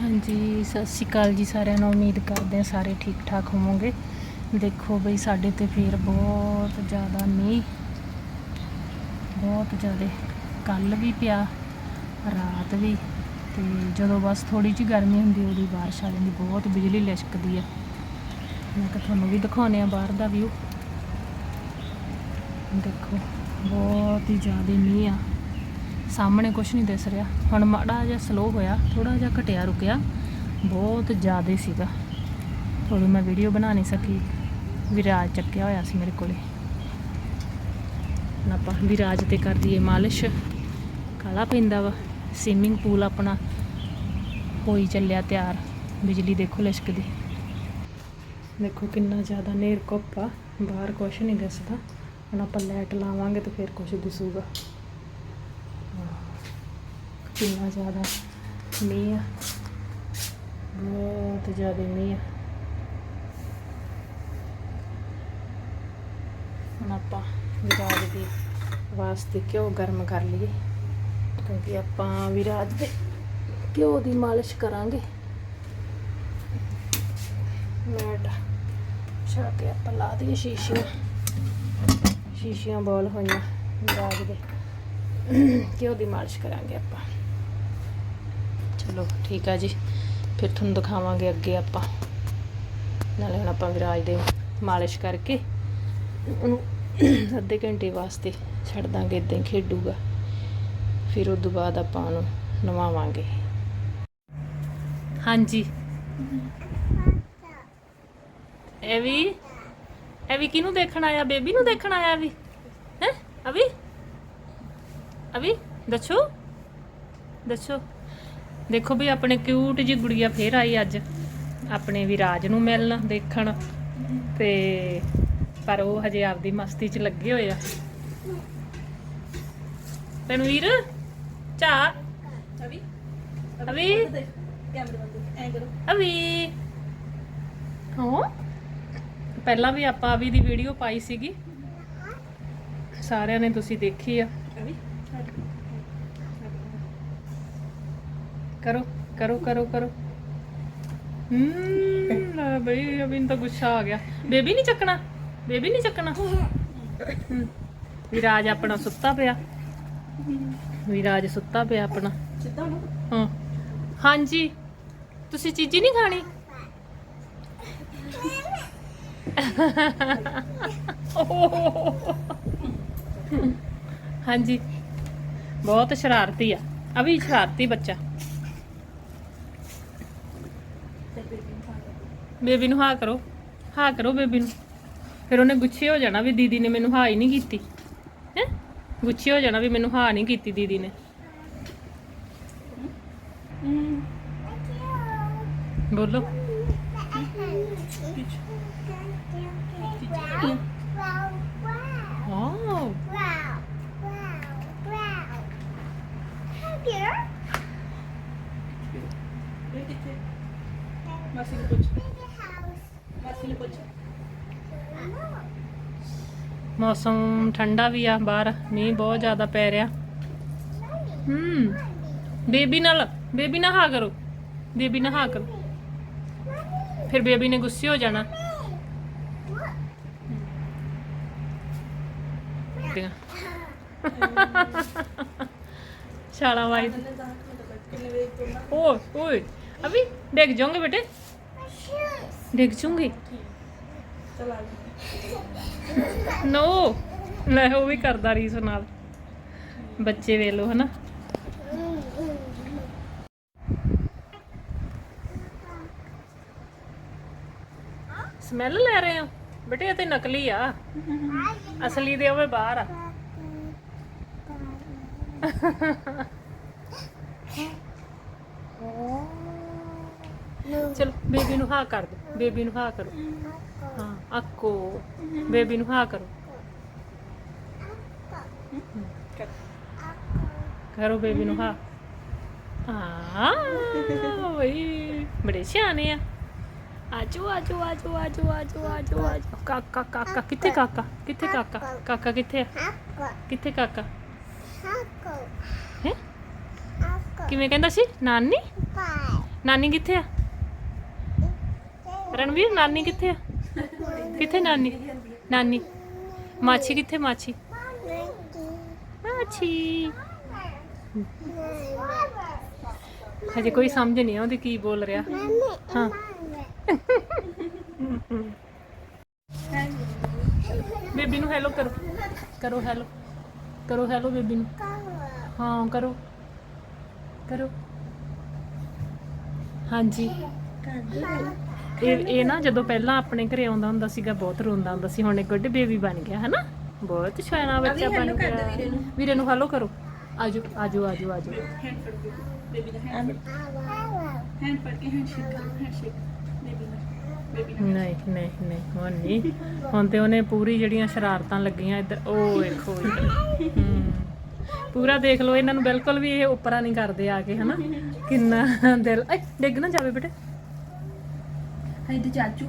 ਹਾਂਜੀ, ਸਤਿ ਸ਼੍ਰੀ ਅਕਾਲ ਜੀ ਸਾਰਿਆਂ ਨੂੰ। ਉਮੀਦ ਕਰਦੇ ਹਾਂ ਸਾਰੇ ਠੀਕ ਠਾਕ ਹੋਵੋਗੇ। ਦੇਖੋ ਬਈ, ਸਾਡੇ ਤੇ ਫੇਰ ਬਹੁਤ ਜ਼ਿਆਦਾ ਮੀਂਹ, ਬਹੁਤ ਜ਼ਿਆਦਾ ਕੱਲ ਵੀ ਪਿਆ, ਰਾਤ ਵੀ। ਤੇ ਜਦੋਂ ਬਸ ਥੋੜੀ ਜਿਹੀ ਗਰਮੀ ਹੁੰਦੀ ਉਹਦੀ ਬਾਰਿਸ਼ ਆ ਜਾਂਦੀ। ਬਹੁਤ ਬਿਜਲੀ ਲਿਸ਼ਕਦੀ ਆ। ਮੈਂ ਕਿਹਾ ਤੁਹਾਨੂੰ ਵੀ ਦਿਖਾਉਂਦੇ ਆ ਬਾਹਰ ਦਾ ਵਿਊ ਦੇਖੋ, ਬਹੁਤ ਹੀ ਜ਼ਿਆਦਾ ਮੀਂਹ ਆ। ਸਾਹਮਣੇ ਕੁਝ ਨਹੀਂ ਦਿਸ ਰਿਹਾ। ਹੁਣ ਮਾੜਾ ਜਿਹਾ ਸਲੋ ਹੋਇਆ ਥੋੜਾ ਜਿਹਾ ਘਟਿਆ, ਰੁਕਿਆ। ਬਹੁਤ ਜ਼ਿਆਦਾ ਸੀਗਾ। ਥੋੜੀ ਮੈਂ ਵੀਡੀਓ ਬਣਾ ਨਹੀਂ ਸਕੀ। ਵਿਰਾਜ ਚੱਕਿਆ ਹੋਇਆ ਸੀ ਮੇਰੇ ਕੋਲੇ। ਹੁਣ ਆਪਾਂ ਵਿਰਾਜ ਤੇ ਕਰ ਦਈਏ ਮਾਲਿਸ਼। ਕਾਲਾ ਪੈਂਦਾ ਵਾ। ਸਵਿਮਿੰਗ ਪੂਲ ਆਪਣਾ ਹੋਈ ਚੱਲਿਆ ਤਿਆਰ। ਬਿਜਲੀ ਦੇਖੋ ਲਿਸ਼ਕਦੀ। ਦੇਖੋ ਕਿੰਨਾ ਜ਼ਿਆਦਾ ਨੇਰ ਘੁੱਪ ਆ। ਬਾਹਰ ਕੁਛ ਨਹੀਂ ਦਿਸਦਾ। ਹੁਣ ਆਪਾਂ ਲਾਈਟ ਲਾਵਾਂਗੇ ਤਾਂ ਫਿਰ ਕੁਛ ਦਿਸੂਗਾ। ਕਿੰਨਾ ਜ਼ਿਆਦਾ ਮੀਂਹ ਆ। ਬਹੁਤ ਜ਼ਿਆਦਾ ਮੀਂਹ ਆ। ਹੁਣ ਆਪਾਂ ਵਿਰਾਜ ਦੇ ਵਾਸਤੇ ਘਿਓ ਗਰਮ ਕਰ ਲਈਏ। ਕਿਉਂਕਿ ਆਪਾਂ ਵਿਰਾਜ ਦੇ ਘਿਓ ਦੀ ਮਾਲਿਸ਼ ਕਰਾਂਗੇ। ਮੈਟ ਛਾ ਕੇ ਆਪਾਂ ਲਾ ਦਈਏ ਸ਼ੀਸ਼ੀਆਂ। ਸ਼ੀਸ਼ੀਆਂ ਬੋਲ ਹੋਈਆਂ ਵਿਰਾਜ ਦੇ। ਘਿਓ ਦੀ ਮਾਲਿਸ਼ ਕਰਾਂਗੇ ਆਪਾਂ। ਚਲੋ ਠੀਕ ਆ ਜੀ। ਫਿਰ ਤੁਹਾਨੂੰ ਦਿਖਾਵਾਂਗੇ ਅੱਗੇ ਆਪਾਂ। ਨਾਲੇ ਹੁਣ ਆਪਾਂ ਵਿਰਾਜ ਦੇ ਮਾਲਿਸ਼ ਕਰਕੇ ਉਹਨੂੰ ਅੱਧੇ ਘੰਟੇ ਵਾਸਤੇ ਛੱਡ ਦਾਂਗੇ ਇਦਾਂ ਖੇਡੂਗਾ। ਫਿਰ ਉਸ ਤੋਂ ਬਾਅਦ ਆਪਾਂ ਉਹਨੂੰ ਨਵਾਵਾਂਗੇ। ਹਾਂਜੀ। ਇਹ ਵੀ ਇਹ ਵੀ ਕਿਹਨੂੰ ਦੇਖਣ ਆਇਆ? ਬੇਬੀ ਨੂੰ ਦੇਖਣ ਆਇਆ ਵੀ? ਹੈ? ਅਭੀ? ਅਭੀ? ਦੱਸੋ? ਦੱਸੋ। ਦੇਖੋ ਵੀ ਆਪਣੇ ਕਿਊਟ ਜੀ ਗੁੜੀਆ ਫੇਰ ਆਈ ਅੱਜ। ਆਪਣੇ ਵਿਰਾਜ ਨੂੰ ਮਿਲਣ ਦੇਖਣ। ਤੇ ਪਰ ਉਹ ਹਜੇ ਆਪਦੀ ਮਸਤੀ 'ਚ ਲੱਗੇ ਹੋਏ ਆ। ਤਨਵੀਰ ਚਾ। ਅਭੀ ਅਭੀ ਕੈਮਰੇ ਬੰਦ ਐ ਕਰੋ। ਹੋ। ਪਹਿਲਾਂ ਵੀ ਆਪਾਂ ਅਭੀ ਦੀ ਵੀਡੀਓ ਪਾਈ ਸੀਗੀ। ਸਾਰਿਆਂ ਨੇ ਤੁਸੀਂ ਦੇਖੀ ਆ। ਅਭੀ ਕਰੋ ਕਰੋ ਕਰੋ ਕਰੋ। ਹੂੰ, ਲੈ ਬਈ, ਅਭੀ ਤਾਂ ਗੁੱਸਾ ਆ ਗਿਆ। ਬੇਬੀ ਨਹੀਂ ਚੱਕਣਾ, ਬੇਬੀ ਨਹੀਂ ਚੱਕਣਾ। ਹੂੰ। ਵਿਰਾਜ ਆਪਣਾ ਸੁੱਤਾ ਪਿਆ। ਵਿਰਾਜ ਸੁੱਤਾ ਪਿਆ ਆਪਣਾ। ਸਿੱਧਾ ਹੋ। ਹਾਂ ਹਾਂਜੀ, ਤੁਸੀਂ ਚੀਜ਼ੀ ਨਹੀਂ ਖਾਣੀ? ਹਾਂਜੀ। ਬਹੁਤ ਸ਼ਰਾਰਤੀ ਆ। ਅਭੀ ਸ਼ਰਾਰਤੀ ਬੱਚਾ ਤੇ ਬੇਬੀ ਨੂੰ ਖਾ ਲਓ ਬੇਬੀ ਨੂੰ ਹਾਂ ਕਰੋ ਹਾਂ ਕਰੋ ਬੇਬੀ ਨੂੰ। ਫਿਰ ਉਹਨੇ ਗੁੱਸੇ ਹੋ ਜਾਣਾ ਵੀ ਦੀਦੀ ਨੇ ਮੈਨੂੰ ਹਾਂ ਹੀ ਨਹੀਂ ਕੀਤੀ। ਹੈ? ਗੁੱਸੇ ਹੋ ਜਾਣਾ ਵੀ ਮੈਨੂੰ ਹਾਂ ਨਹੀਂ ਕੀਤੀ ਦੀਦੀ ਨੇ। ਬੋਲੋ। ਵਾਓ ਇਹ ਕਿੱਥੇ ਮਾਸੀ ਨੂੰ ਪੁੱਛ। ਮਾਸੀ ਨੂੰ ਪੁੱਛ। ਮੌਸਮ ਠੰਡਾ ਵੀ ਆ ਬਾਹਰ ਮੀਂਹ ਬਹੁਤ ਜ਼ਿਆਦਾ ਪੈ ਰਿਹਾ। ਹੂੰ ਬੇਬੀ ਨਾਲ ਬੇਬੀ ਨਾਲ ਹਾਂ ਕਰੋ। ਬੇਬੀ ਨਾਲ ਹਾਂ ਕਰੋ। ਫਿਰ ਬੇਬੀ ਨੇ ਗੁੱਸੇ ਹੋ ਜਾਣਾ। ਛਾਲਾ ਵਾਈ ਓਏ ਓਏ ਅਭੀ ਡਿੱਗ ਜਾਓਗੇ ਬੇਟੇ। ਡਿੱਗ ਚਲ ਆ ਜਾ ਨੋ ਲੈ ਉਹ ਵੀ ਕਰਦਾ ਰੀਸ ਨਾਲ। ਬੱਚੇ ਵੇਲੋ ਹਨਾ? ਸਮੈਲ ਲੈ ਰਹੇ ਹੋ? ਬੇਟੇ ਇਹ ਤੇ ਨਕਲੀ ਆ। ਅਸਲੀ ਦੇ ਹੋਵੇ ਬਾਹਰ ਆ। ਚਲੋ, ਬੇਬੀ ਨੂੰ ਹਾਂ ਕਰ ਦੋ ਬੇਬੀ ਨੂੰ ਹਾਂ ਕਰੋ। ਹਾਂ, ਅੱਕੋ, ਬੇਬੀ ਨੂੰ ਹਾਂ ਕਰੋ। ਕਰੋ ਬੇਬੀ ਨੂੰ ਹਾਂ। ਹਾਂ ਵਈ ਬੜੇ ਸਿਆਣੇ ਆ। ਆਜੋ ਆਜੋ ਆਜੋ ਆਜੋ ਆਜੋ ਆਜੋ ਆਜੋ। ਕਾਕਾ ਕਾਕਾ, ਕਿੱਥੇ ਕਾਕਾ? ਕਿੱਥੇ ਕਾਕਾ? ਕਾਕਾ ਕਿੱਥੇ ਆ? ਕਿੱਥੇ ਕਾਕਾ? ਹੈ? ਕਿਵੇਂ ਕਹਿੰਦਾ ਸੀ? ਨਾਨੀ? ਨਾਨੀ ਕਿੱਥੇ ਆ? ਰਣਵੀਰ, ਨਾਨੀ ਕਿੱਥੇ ਆ? ਕਿੱਥੇ ਨਾਨੀ? ਨਾਨੀ। ਮਾਛੀ ਕਿੱਥੇ, ਮਾਛੀ? ਮਾਛੀ। ਹਜੇ ਕੋਈ ਸਮਝ ਨਹੀਂ ਆਉਂਦੀ ਕੀ ਬੋਲ ਰਿਹਾ। ਹਾਂ। ਬੇਬੀ ਨੂੰ ਹੈਲੋ ਕਰੋ। ਕਰੋ ਹੈਲੋ ਕਰੋ ਹੈਲੋ ਬੇਬੀ ਨੂੰ। ਹਾਂ, ਕਰੋ। ਕਰੋ। ਹਾਂਜੀ। ਇਹ ਇਹ ਨਾ ਜਦੋਂ ਪਹਿਲਾਂ ਆਪਣੇ ਘਰੇ ਆਉਂਦਾ ਹੁੰਦਾ ਸੀਗਾ ਬਹੁਤ ਰੋਂਦਾ ਹੁੰਦਾ ਸੀ ਹੁਣ ਇਹ ਗੁੱਡ ਬੇਬੀ ਬਣ ਗਿਆ ਹੈ ਨਾ ਬਹੁਤ ਸਿਆਣਾ ਬੱਚਾ ਬਣ ਗਿਆ। ਵੀਰੇ ਨੂੰ। ਹੈਲੋ ਕਰੋ। ਆਜੋ ਆਜੋ ਆਜੋ ਆਜੋ। ਹੈਂਡ ਫੜ ਕੇ ਬੇਬੀ ਦਾ ਹੈਂਡ ਹੈਂਡ ਫੜ ਕੇ। ਹੈਂਡ ਸ਼ੇਕ ਕਰੋ ਹੈਂਡ ਸ਼ੇਕ ਬੇਬੀ ਨਾਲ ਬੇਬੀ ਨਾਲ ਨਹੀਂ ਨਹੀਂ ਨਹੀਂ ਹੁਣ ਨਹੀਂ ਹੁਣ ਤੇ ਉਹਨੇ ਪੂਰੀ ਜਿਹੜੀਆਂ ਸ਼ਰਾਰਤਾਂ ਲੱਗੀਆਂ ਇੱਧਰ ਉਹ ਵੇਖੋ ਪੂਰਾ ਦੇਖ ਲਓ ਇਹਨਾਂ ਨੂੰ ਬਿਲਕੁਲ ਵੀ ਇਹ ਉੱਪਰਾਂ ਨਹੀਂ ਕਰਦੇ ਆ ਕੇ ਹਨਾ? ਕਿੰਨਾ ਦਿਲ ਐ ਡਿੱਗ ਨਾ ਜਾਵੇ ਬੇਟੇ। ਹਾਂ ਤੇ ਚਾਚੂ